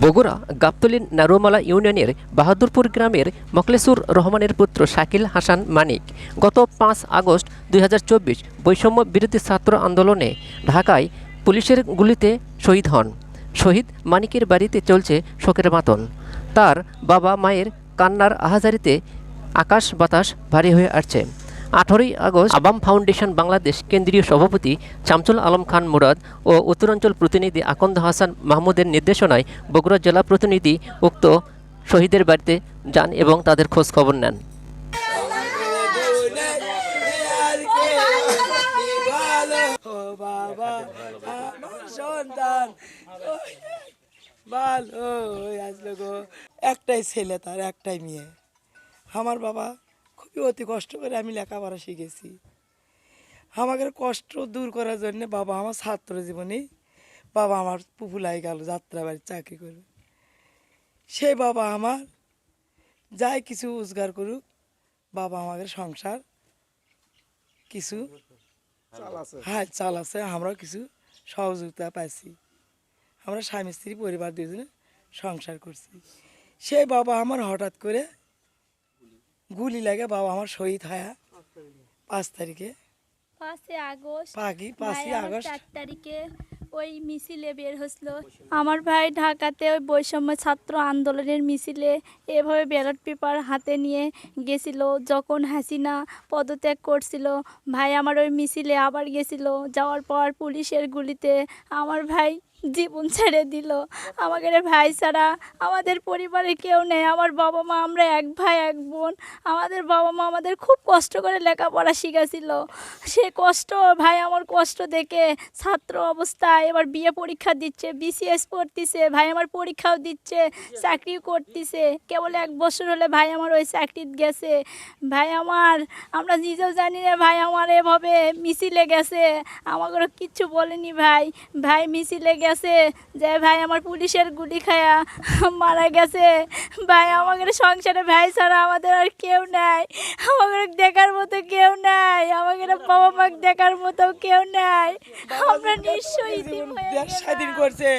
বগুড়া গাবতলিন নারুমালা ইউনিয়নের বাহাদুরপুর গ্রামের মকলেসুর রহমানের পুত্র শাকিল হাসান মানিক গত পাঁচ আগস্ট দুই হাজার চব্বিশ বৈষম্য বিরোধী ছাত্র আন্দোলনে ঢাকায় পুলিশের গুলিতে শহীদ হন। শহীদ মানিকের বাড়িতে চলছে শোকের মাতন তার বাবা মায়ের কান্নার আহাজারিতে আকাশ বাতাস ভারী হয়ে আসছে। আঠারোই আগস্ট আবাম ফাউন্ডেশন বাংলাদেশ কেন্দ্রীয় সভাপতি শামসুল আলম খান মুরাদ ও উত্তরাঞ্চল প্রতিনিধি আকন্দ হাসান মাহমুদের নির্দেশনায় বগুড়া জেলা প্রতিনিধি উক্ত শহীদের বাড়িতে যান এবং তাদের খোঁজ খবর নেন একটাই ছেলে তার, একটাই মেয়ে। আমার বাবা খুবই অতি কষ্ট করে আমি লেখাপড়া শিখেছি। আমাকে কষ্ট দূর করার জন্য বাবা আমার ছাত্র জীবনে বাবা আমার পুপুলাই গেল যাত্রা বাড়ি চাকরি করবে সেই বাবা আমার যাই কিছু রোজগার করুক বাবা আমাদের সংসার কিছু হ্যাঁ চাল আছে আমরাও কিছু সহযোগিতা পাইছি। আমরা স্বামী স্ত্রী পরিবার দুজনে সংসার করছি। সেই বাবা আমার হঠাৎ করে গুলি লাগে বাবা আমার শহীদ হয় পাঁচ তারিখে। পাঁচই আগস্ট। পাখি পাঁচই আগস্ট। চার তারিখে ওই মিছিলে বের হয়েছিল। আমার ভাই ঢাকাতে ওই বৈষম্য ছাত্র আন্দোলনের মিছিলে এভাবে ব্যালট পেপার হাতে নিয়ে গেছিল। যখন হাসিনা পদত্যাগ করছিল ভাই আমার ওই মিছিলে আবার গেছিল। যাওয়ার পর পুলিশের গুলিতে আমার ভাই জীবন ছেড়ে দিল। আমাদের ভাই ছাড়া আমাদের পরিবারে কেউ নেই। আমার বাবা মা, আমরা এক ভাই, এক বোন। আমাদের বাবা মা আমাদের খুব কষ্ট করে লেখাপড়া শিখেছিল সে কষ্ট, ভাই আমার কষ্ট দেখে ছাত্র অবস্থায় এবার বিয়ে পরীক্ষা দিচ্ছে, বিসিএস পড়তিছে, ভাই আমার পরীক্ষাও দিচ্ছে চাকরি করতেছে। কেবল এক বছর হলে ভাই আমার ওই চাকরিত গেছে। ভাই আমার, আমরা নিজেও জানি না ভাই আমার এভাবে মিছিলে গেছে। আমাকে কিচ্ছু বলেনি ভাই। ভাই মিছিলে গেছে যে ভাই আমার পুলিশের গুলি খায়া মারা গেছে। ভাই আমাদের সংসারে ভাই ছাড়া আমাদের আর কেউ নাই। আমাদের দেখার মতো কেউ নাই। আমাদের বাবা মাকে দেখার মতো কেউ নাই। আমরা নিশ্চয়ই স্বাধীন করছে।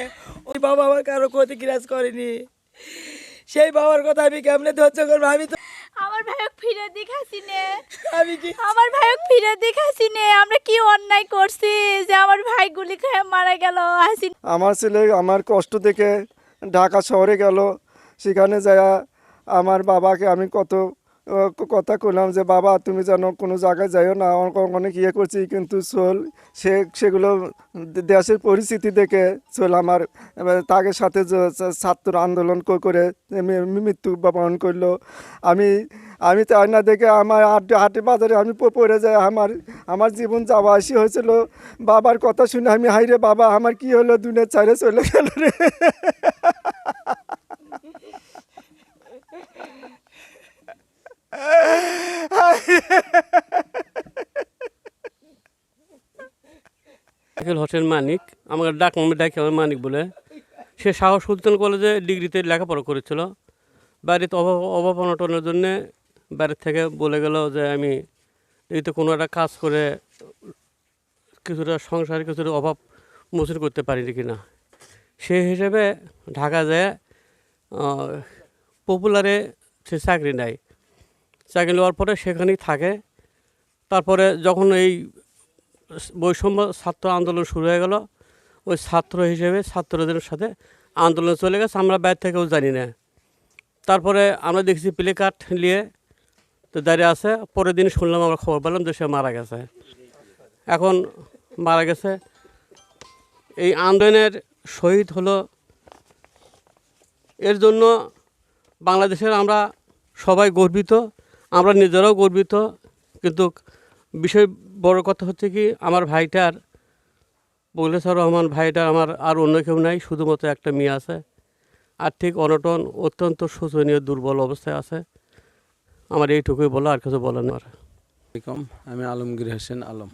ওই বাবা আমার কারও ক্ষতি কিরাজ করেনি। সেই বাবার কথা আমি কেমনে ধৈর্য করব আমি তো আমার ভাইক ফিরে দেখাছি নে আমি কি আমার ভাইক ফিরে দেখাছি নে আমরা কি অন্যায় করছি? গুলি খেয়ে মারা গেল, হাসি। আমার ছেলে আমার কষ্ট দেখে ঢাকা শহরে গেল। সেখানে যায় আমার বাবাকে আমি কত কথা করলাম যে, বাবা, তুমি যেন কোনো জায়গায় যাইও না অনেক ইয়ে করছি, কিন্তু চল। সে, সেগুলো দেশের পরিস্থিতি দেখে চল আমার তাকে সাথে ছাত্র আন্দোলন করে মৃত্যু বরণ করল। আমি আমি তাই না দেখে আমার হাটে হাটে বাজারে আমি পড়ে যাই, আমার আমার জীবন যাওয়া আসি হয়েছিল। বাবার কথা শুনে আমি হাইরে বাবা, আমার কি হলো? দুনিয়া চারে চলে গেল রে। হোসেন মানিক, আমাকে ডাক ডাকে আমার মানিক বলে। সে শাহ সুলতান কলেজে ডিগ্রিতে লেখাপড়া করেছিল। বাড়িতে অভাব অভাব অনটনের জন্যে বাড়ির থেকে বলে গেল যে আমি এতে কোনো একটা কাজ করে কিছুটা সংসারে কিছুটা অভাব মোচন করতে পারিনি কি না সেই হিসেবে ঢাকা যায় পপুলারে সে চাকরি নেয়। চাকরি নেওয়ার পরে সেখানেই থাকে। তারপরে যখন এই বৈষম্য ছাত্র আন্দোলন শুরু হয়ে গেল, ওই ছাত্র হিসেবে ছাত্রদের সাথে আন্দোলন চলে গেছে। আমরা বাইরে থেকেও জানি না। তারপরে আমরা দেখছি প্লে কার্ড নিয়ে তো দাঁড়িয়ে আছে। পরের দিন শুনলাম আমরা খবর পেলাম যে সে মারা গেছে। এখন মারা গেছে। এই আন্দোলনের শহীদ হলো। এর জন্য বাংলাদেশের আমরা সবাই গর্বিত। আমরা নিজেরাও গর্বিত। কিন্তু বিষয় বড় কথা হচ্ছে কি, আমার ভাইটার বগলেশ্বর রহমান ভাইটার আমার আর অন্য কেউ নাই, শুধুমাত্র একটা মেয়ে আছে। আর্থিক অনটন অত্যন্ত শোচনীয়, দুর্বল অবস্থায় আছে। আমার এইটুকুই বলা আর কিছু আমার। আলাইকুম আমি আলমগীর হোসেন আলম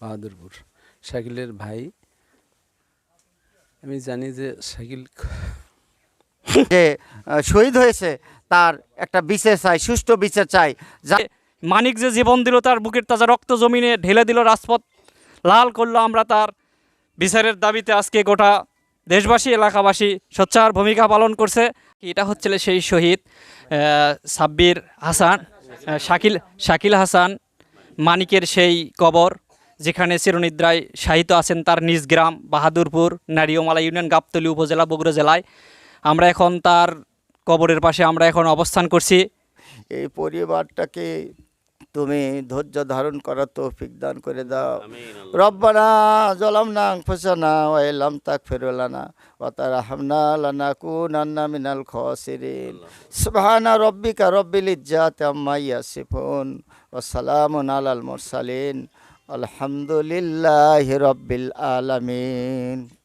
বাহাদুরপুর। শাকিলের ভাই। আমি জানি যে শাকিল যে শহীদ হয়েছে তার একটা বিচার চাই সুষ্ঠু বিচার চাই। যা মানিক যে জীবন দিল তার বুকের তাজা রক্ত জমিনে ঢেলে দিল রাজপথ। লাল করল আমরা তার। বিচারের দাবিতে আজকে গোটা দেশবাসী, এলাকাবাসী সোচ্চার ভূমিকা পালন করছে। এটা হচ্ছে সেই শহীদ সাব্বির হাসান শাকিল শাকিল হাসান মানিকের সেই কবর, যেখানে চিরনিদ্রায় শাহিত আছেন তার নিজ গ্রাম, বাহাদুরপুর নারিয়মালা ইউনিয়ন, গাবতলী উপজেলা, বগুড়া জেলায়। আমরা এখন তার কবরের পাশে আমরা এখন অবস্থান করছি। এই পরিবারটাকে তুমি ধৈর্য ধারণ করার তৌফিক দান করে দাও। রব্বানা জলামনা আনফুসানা ওয়া ইল্লাম তাগফির লানা ওয়া তারহামনা লানাকুনান্না মিনাল খাসিরিন। সুবহানা রাব্বিকা রব্বিল ইজ্জাতি আম্মা ইয়াসিফুন ওয়া সালামুন আলাল মুরসালিন। আলহামদুলিল্লাহি রাব্বিল আলামিন।